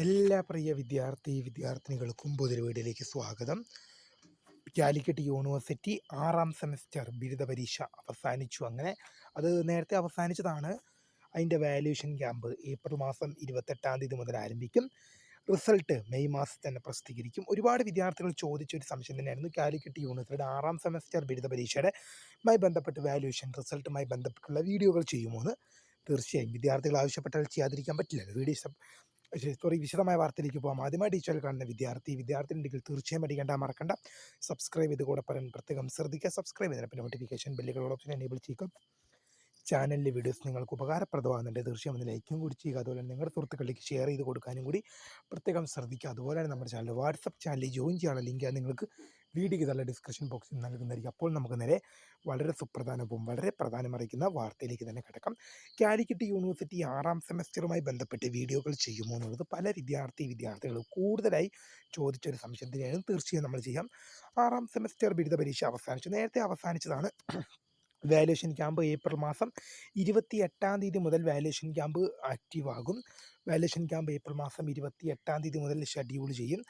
എല്ലാ പ്രിയ വിദ്യാർത്ഥി വിദ്യാർത്ഥിനികൾക്കും പുതിയൊരു വീഡിയോയിലേക്ക് സ്വാഗതം. കാലിക്കറ്റ് യൂണിവേഴ്സിറ്റി ആറാം സെമസ്റ്റർ ബിരുദ പരീക്ഷ അവസാനിച്ചു അങ്ങനെ. അത് നേരത്തെ അവസാനിച്ചതാണ്. അതിന്റെ വാല്യൂഷൻ ക്യാമ്പ് ഏപ്രിൽ മാസം ഇരുപത്തെട്ടാം തീയതി മുതൽ ആരംഭിക്കും. റിസൾട്ട് മെയ് മാസത്തിൽ തന്നെ പ്രസിദ്ധീകരിക്കും. ഒരുപാട് വിദ്യാർത്ഥികൾ ചോദിച്ചൊരു സംശയം തന്നെയായിരുന്നു. കാലിക്കറ്റ് യൂണിവേഴ്സിറ്റിയുടെ ആറാം സെമസ്റ്റർ ബിരുദ പരീക്ഷയുടെ മായി ബന്ധപ്പെട്ട് വാല്യൂഷൻ റിസൾട്ടുമായി ബന്ധപ്പെട്ടുള്ള വീഡിയോകൾ ചെയ്യുമോ എന്ന് തീർച്ചയായും വിദ്യാർത്ഥികൾ ആവശ്യപ്പെട്ടാൽ ചെയ്യാതിരിക്കാൻ പറ്റില്ല. വീഡിയോ സോറി വിശദമായ വാർത്തയിലേക്ക് പോകാം ആദ്യമായി ടീച്ചറിൽ കാണുന്ന വിദ്യാർത്ഥി വിദ്യാർത്ഥി ഉണ്ടെങ്കിൽ തീർച്ചയായും അടിക്കേണ്ട മറക്കണ്ട. സബ്സ്ക്രൈബ് ചെയ്ത് കൂടെ പറയാൻ പ്രത്യേകം ശ്രദ്ധിക്കുക. സബ്സ്ക്രൈബ് ചെയ്തതിന് നോട്ടിഫിക്കേഷൻ ബില്ലുകളുടെ ഓപ്ഷൻ എനേബിൾ ചെയ്യുക ചാനലിലെ വീഡിയോസ് നിങ്ങൾക്ക് ഉപകാരപ്രദമാകുന്നുണ്ട്. തീർച്ചയായും ഒന്ന് ലൈക്കും കൂടി ചെയ്യുക. അതുപോലെ തന്നെ നിങ്ങളുടെ സുഹൃത്തുക്കളിലേക്ക് ഷെയർ ചെയ്ത് കൊടുക്കാനും കൂടി പ്രത്യേകം ശ്രദ്ധിക്കുക. അതുപോലെ തന്നെ നമ്മുടെ ചാനൽ വാട്സപ്പ് ചാനലിൽ ജോയിൻ ചെയ്യാനുള്ള ലിങ്ക് നിങ്ങൾക്ക് വീഡിയോയ്ക്ക് നല്ല ഡിസ്ക്രിപ്ഷൻ ബോക്സിൽ നൽകുന്നതായിരിക്കും. അപ്പോൾ നമുക്ക് നേരെ വളരെ സുപ്രധാനവും വളരെ പ്രധാനമറിയിക്കുന്ന വാർത്തയിലേക്ക് തന്നെ കിടക്കാം. കാലിക്കറ്റ് യൂണിവേഴ്സിറ്റി ആറാം സെമസ്റ്ററുമായി ബന്ധപ്പെട്ട് വീഡിയോകൾ ചെയ്യുമോ എന്നുള്ളത് പല വിദ്യാർത്ഥി വിദ്യാർത്ഥികൾ കൂടുതലായി ചോദിച്ചൊരു സംശയം തന്നെയാണ് തീർച്ചയായും നമ്മൾ ചെയ്യാം. ആറാം സെമസ്റ്റർ ബിരുദ പരീക്ഷ അവസാനിച്ചു. നേരത്തെ അവസാനിച്ചതാണ് വാല്യുവേഷൻ ക്യാമ്പ് ഏപ്രിൽ മാസം ഇരുപത്തി എട്ടാം തീയതി മുതൽ വാല്യുവേഷൻ ക്യാമ്പ് ആക്റ്റീവ് ആകും. വാല്യുവേഷൻ ക്യാമ്പ് ഏപ്രിൽ മാസം ഇരുപത്തി എട്ടാം തീയതി മുതൽ ഷെഡ്യൂൾ ചെയ്യും.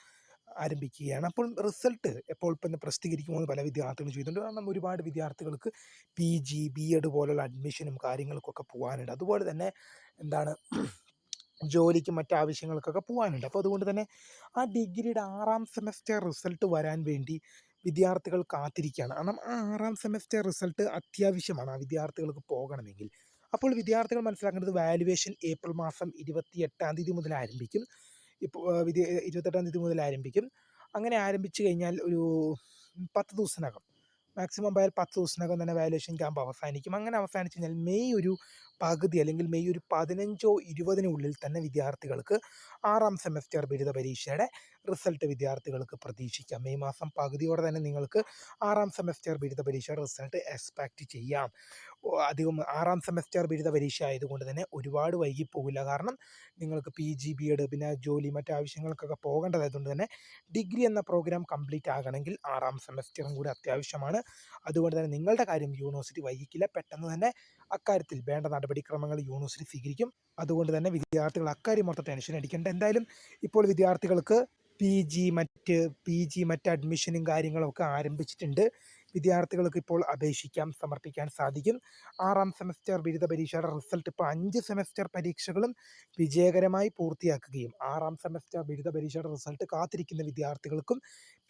ആരംഭിക്കുകയാണ്. അപ്പോൾ റിസൾട്ട് എപ്പോൾ പിന്നെ പ്രസിദ്ധീകരിക്കുമെന്ന് പല വിദ്യാർത്ഥികളും ചെയ്യുന്നുണ്ട് കാരണം ഒരുപാട് വിദ്യാർത്ഥികൾക്ക് പി ജി ബി എഡ് പോലുള്ള അഡ്മിഷനും കാര്യങ്ങൾക്കൊക്കെ പോകാനുണ്ട്. അതുപോലെ തന്നെ എന്താണ് ജോലിക്കും മറ്റ് ആവശ്യങ്ങൾക്കൊക്കെ പോകാനുണ്ട്. അപ്പോൾ അതുകൊണ്ട് തന്നെ ആ ഡിഗ്രിയുടെ ആറാം സെമസ്റ്റർ റിസൾട്ട് വരാൻ വേണ്ടി വിദ്യാർത്ഥികൾ കാത്തിരിക്കുകയാണ്. കാരണം ആ ആറാം സെമസ്റ്റർ റിസൾട്ട് അത്യാവശ്യമാണ് ആ വിദ്യാർത്ഥികൾക്ക് പോകണമെങ്കിൽ. അപ്പോൾ വിദ്യാർത്ഥികൾ മനസ്സിലാക്കേണ്ടത് വാലുവേഷൻ ഏപ്രിൽ മാസം ഇരുപത്തി എട്ടാം തീയതി മുതൽ ആരംഭിക്കും. ഇപ്പോൾ ഇരുപത്തെട്ടാം തീയതി മുതൽ ആരംഭിക്കും. അങ്ങനെ ആരംഭിച്ചു കഴിഞ്ഞാൽ ഒരു പത്ത് ദിവസത്തിനകം. മാക്സിമം പോയാൽ പത്ത് ദിവസത്തിനകം തന്നെ വാലുവേഷൻ ക്യാമ്പ് അവസാനിക്കും. അങ്ങനെ അവസാനിച്ച് കഴിഞ്ഞാൽ മെയ് ഒരു പകുതി അല്ലെങ്കിൽ മെയ് ഒരു പതിനഞ്ചോ ഇരുപതിനുള്ളിൽ തന്നെ വിദ്യാർത്ഥികൾക്ക് ആറാം സെമസ്റ്റർ ബിരുദ പരീക്ഷയുടെ റിസൾട്ട് വിദ്യാർത്ഥികൾക്ക് പ്രതീക്ഷിക്കാം. മെയ് മാസം പകുതിയോടെ തന്നെ നിങ്ങൾക്ക് ആറാം സെമസ്റ്റർ ബിരുദ പരീക്ഷയുടെ റിസൾട്ട് എക്സ്പെക്റ്റ് ചെയ്യാം. അധികം ആറാം സെമസ്റ്റർ ബിരുദ പരീക്ഷ ആയതുകൊണ്ട് തന്നെ ഒരുപാട് വൈകിപ്പോകില്ല കാരണം നിങ്ങൾക്ക് പി ജി ബി എഡ് പിന്നെ ജോലി മറ്റു ആവശ്യങ്ങൾക്കൊക്കെ പോകേണ്ടതായതുകൊണ്ട് തന്നെ ഡിഗ്രി എന്ന പ്രോഗ്രാം കംപ്ലീറ്റ് ആകണമെങ്കിൽ ആറാം സെമസ്റ്ററും കൂടി അത്യാവശ്യമാണ്. അതുകൊണ്ട് തന്നെ നിങ്ങളുടെ കാര്യം യൂണിവേഴ്സിറ്റി വൈകിക്കില്ല. പെട്ടെന്ന് തന്നെ അക്കാര്യത്തിൽ വേണ്ട നടപടിക്രമങ്ങൾ യൂണിവേഴ്സിറ്റി സ്വീകരിക്കും. അതുകൊണ്ട് തന്നെ വിദ്യാർത്ഥികൾ അക്കാര്യം മൊത്തം ടെൻഷൻ അടിക്കേണ്ട. എന്തായാലും ഇപ്പോൾ വിദ്യാർത്ഥികൾക്ക് പി ജി മറ്റ് പി ജി മറ്റ് അഡ്മിഷനും കാര്യങ്ങളൊക്കെ ആരംഭിച്ചിട്ടുണ്ട്. വിദ്യാർത്ഥികൾക്ക് ഇപ്പോൾ അപേക്ഷിക്കാം സമർപ്പിക്കാൻ സാധിക്കും. ആറാം സെമസ്റ്റർ ബിരുദ പരീക്ഷയുടെ റിസൾട്ട് ഇപ്പോൾ അഞ്ച് സെമസ്റ്റർ പരീക്ഷകളും വിജയകരമായി പൂർത്തിയാക്കുകയും ആറാം സെമസ്റ്റർ ബിരുദ പരീക്ഷയുടെ റിസൾട്ട് കാത്തിരിക്കുന്ന വിദ്യാർത്ഥികൾക്കും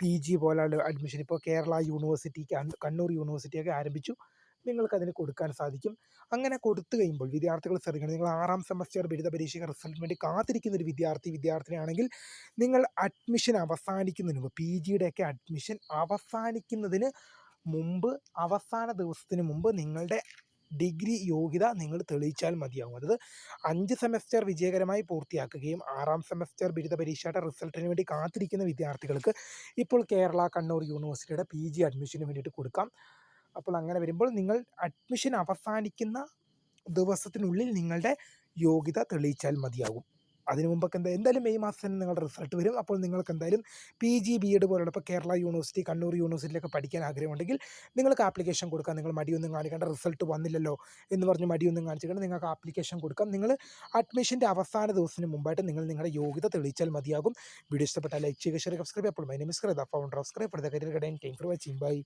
പി ജി പോലെയുള്ള അഡ്മിഷൻ ഇപ്പോൾ കേരള യൂണിവേഴ്സിറ്റി കണ്ണൂർ യൂണിവേഴ്സിറ്റിയൊക്കെ ആരംഭിച്ചു. നിങ്ങൾക്ക് അതിന് കൊടുക്കാൻ സാധിക്കും. അങ്ങനെ കൊടുത്തു കഴിയുമ്പോൾ വിദ്യാർത്ഥികൾ ശ്രദ്ധിക്കണം. നിങ്ങൾ ആറാം സെമസ്റ്റർ ബിരുദ പരീക്ഷയ്ക്ക് റിസൾട്ടിന് വേണ്ടി കാത്തിരിക്കുന്ന ഒരു വിദ്യാർത്ഥി വിദ്യാർത്ഥിനിയാണെങ്കിൽ നിങ്ങൾ അഡ്മിഷൻ അവസാനിക്കുന്നതിന് മുമ്പ് പി ജിയുടെയൊക്കെ അഡ്മിഷൻ അവസാനിക്കുന്നതിന് മുമ്പ് അവസാന ദിവസത്തിന് മുമ്പ് നിങ്ങളുടെ ഡിഗ്രി യോഗ്യത നിങ്ങൾ തെളിയിച്ചാൽ മതിയാകും. അതായത് അഞ്ച് സെമസ്റ്റർ വിജയകരമായി പൂർത്തിയാക്കുകയും ആറാം സെമസ്റ്റർ ബിരുദ പരീക്ഷയുടെ റിസൾട്ടിന് വേണ്ടി കാത്തിരിക്കുന്ന വിദ്യാർത്ഥികൾക്ക് ഇപ്പോൾ കേരള കണ്ണൂർ യൂണിവേഴ്സിറ്റിയുടെ പി ജി അഡ്മിഷന് വേണ്ടിയിട്ട് കൊടുക്കാം. അപ്പോൾ അങ്ങനെ വരുമ്പോൾ നിങ്ങൾ അഡ്മിഷൻ അവസാനിക്കുന്ന ദിവസത്തിനുള്ളിൽ നിങ്ങളുടെ യോഗ്യത തെളിയിച്ചാൽ മതിയാകും. അതിനു മുമ്പൊക്കെ എന്താ എന്തായാലും മെയ് മാസം തന്നെ നിങ്ങളുടെ റിസൾട്ട് വരും. അപ്പോൾ നിങ്ങൾക്ക് എന്തായാലും പി ജി ബി എഡ് പോലുള്ള ഇപ്പോൾ കേരള യൂണിവേഴ്സിറ്റി കണ്ണൂർ യൂണിവേഴ്സിറ്റിയിലൊക്കെ പഠിക്കാൻ ആഗ്രഹമുണ്ടെങ്കിൽ നിങ്ങൾക്ക് ആപ്ലിക്കേഷൻ കൊടുക്കാം. നിങ്ങൾ മടിയൊന്നും കാണിക്കേണ്ട റിസൾട്ട് വന്നില്ലല്ലോ എന്ന് പറഞ്ഞ് മടിയൊന്നും കാണിച്ചിട്ട് നിങ്ങൾക്ക് ആപ്ലിക്കേഷൻ കൊടുക്കാം. നിങ്ങൾ അഡ്മിഷന്റെ അവസാന ദിവസത്തിന് മുമ്പായിട്ട് നിങ്ങൾ നിങ്ങളുടെ യോഗ്യത തെളിയിച്ചാൽ മതിയാകും. വീഡിയോ ഇഷ്ടപ്പെട്ടാൽ ലൈക്ക് ചെയ്യുക ഷെയർ സബ്സ്ക്രൈബ് അപ്പോൾ my name is founder of scribe for the career guide time for watching bye